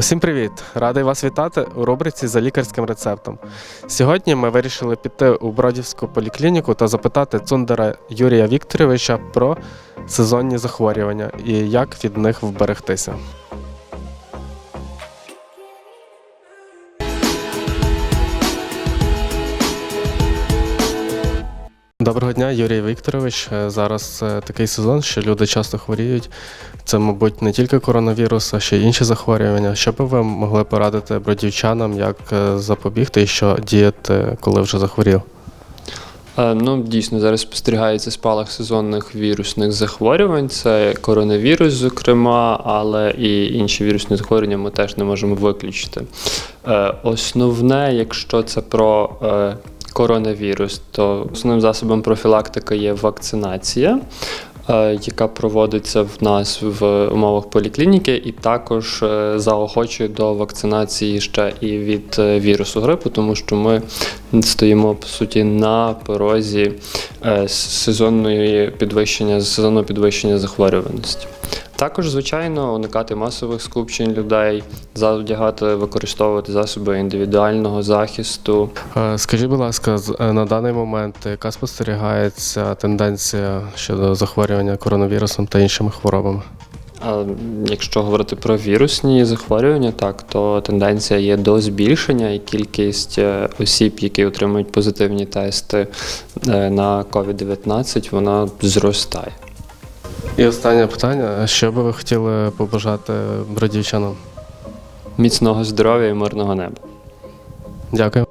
Усім привіт! Радий вас вітати у рубриці за лікарським рецептом. Сьогодні ми вирішили піти у Бродівську поліклініку та запитати цундера Юрія Вікторовича про сезонні захворювання і як від них вберегтися. Доброго дня, Юрій Вікторович. Е, Зараз е, такий сезон, що люди часто хворіють. Це, мабуть, не тільки коронавірус, а ще й інші захворювання. Що би ви могли порадити бродівчанам, як е, запобігти і що діяти, коли вже захворів? Ну, дійсно, зараз спостерігається спалах сезонних вірусних захворювань. Це коронавірус, зокрема, але і інші вірусні захворювання ми теж не можемо виключити. Основне, якщо це про коронавірус, то основним засобом профілактики є вакцинація. е, Яка проводиться в нас в умовах поліклініки, і також е, заохочує до вакцинації ще і від е, вірусу грипу, тому що ми стоїмо по суті на порозі сезонної підвищення сезонного підвищення захворюваності. Також, звичайно, уникати масових скупчень людей, задягати, використовувати засоби індивідуального захисту. Е, Скажіть, будь ласка, е, на даний момент яка спостерігається тенденція щодо захворювання коронавірусом та іншими хворобами? А якщо говорити про вірусні захворювання, так то тенденція є до збільшення, і кількість е, осіб, які отримують позитивні тести на COVID-19, вона зростає. І останнє питання: що би ви хотіли побажати бродівчанам? Міцного здоров'я і мирного неба. Дякую.